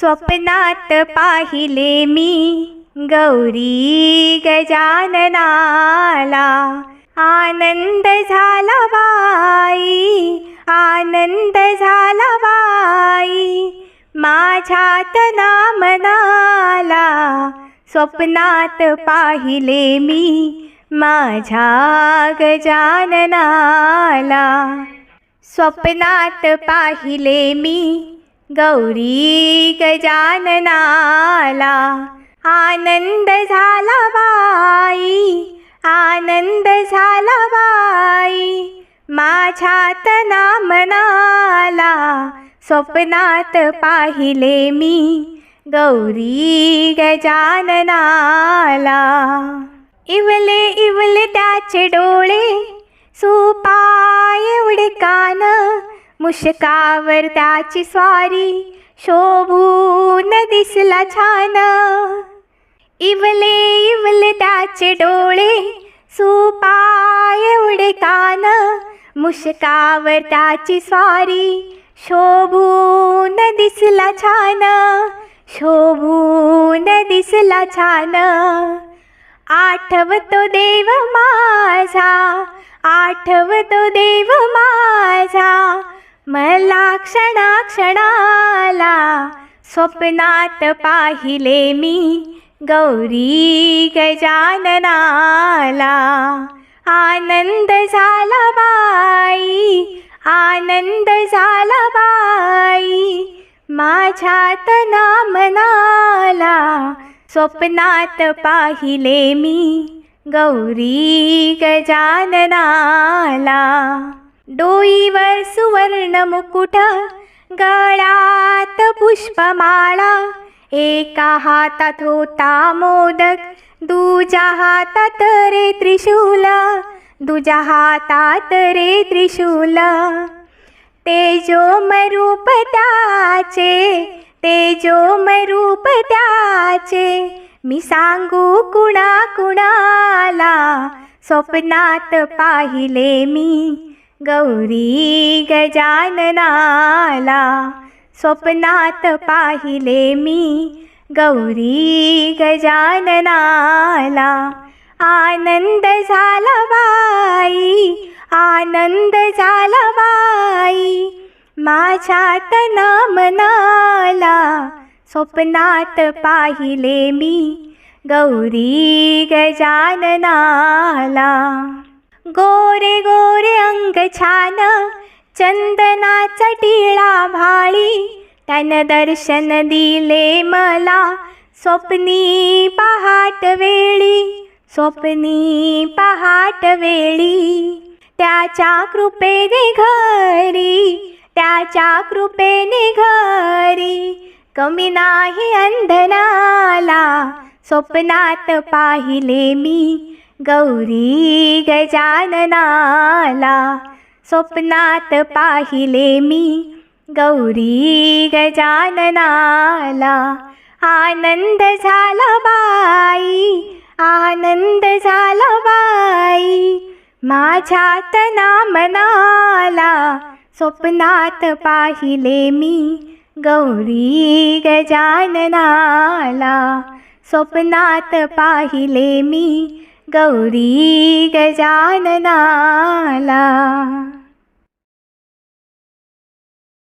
स्वप्नात पाहिले मी गौरी गजाननाला. आनंद झाला बाई आनंद झाला बाई. माझ्यात नामनाला स्वप्नात पाहिले मी माझ्या गजाननाला. स्वप्नात पाहिले मी गौरी गजाननाला आनंद झाला बाई आनंद झाला बाई. माझ्यात नामनाला स्वप्नात पाहिले मी गौरी गजाननाला. इवले इवले त्याचे डोळे सुपाय एवढे कान मुशकावर त्याची स्वारी शोभून दिसला छान. इवले इवले त्याचे डोळे सुपाय एवढे कान. मुशकावर त्याची स्वारी शोभून दिसला छान. शोभून दिसला छान. आठवतो देव माझा आठवतो देव माझा. मला क्षणा क्षणाला स्वप्नात पाहिले मी गौरी गजाननाला. आनंद झाला बाई आनंद झाला बाई. माझ्यात नामनाला स्वप्नात पाहिले मी गौरी गजाननाला. डोईवर सुवर्ण मुकुट गळात पुष्पमाळा एका हातात होता मोदक दुजा हातात रे त्रिशूल दुजा हातात रे त्रिशूल. तेजोमरूप त्याचे तेजो मरूप त्याचे मी सांगू कुणा कुणाला स्वप्नात पाहिले मी गौरी गजाननाला स्वप्नात पाहिले मी. गौरी गजाननाला आनंद झाला बाई आनंद झाला बाई. माझ्यात नामनाला स्वप्नात पाहिले मी. गौरी गजाननाला गोरे गोरे अंग छान चंदनाचा टिळा भाळी. त्यानं दर्शन दिले मला स्वप्नी पहाट वेळी स्वप्नी पहाट वेळी. त्याच्या कृपेने घरी त्याच्या कृपेने घरी. कमी नाही अंधनाला स्वप्नात पाहिले मी गौरी गजाननाला स्वप्नात पाहिले मी. गौरी गजाननाला आनंद झाला बाई आनंद झाला बाई. माझ्यात नामनाला स्वप्नात पाहिले मी. गौरी गजाननाला स्वप्नात पाहिले मी. गौरी गजाननाला.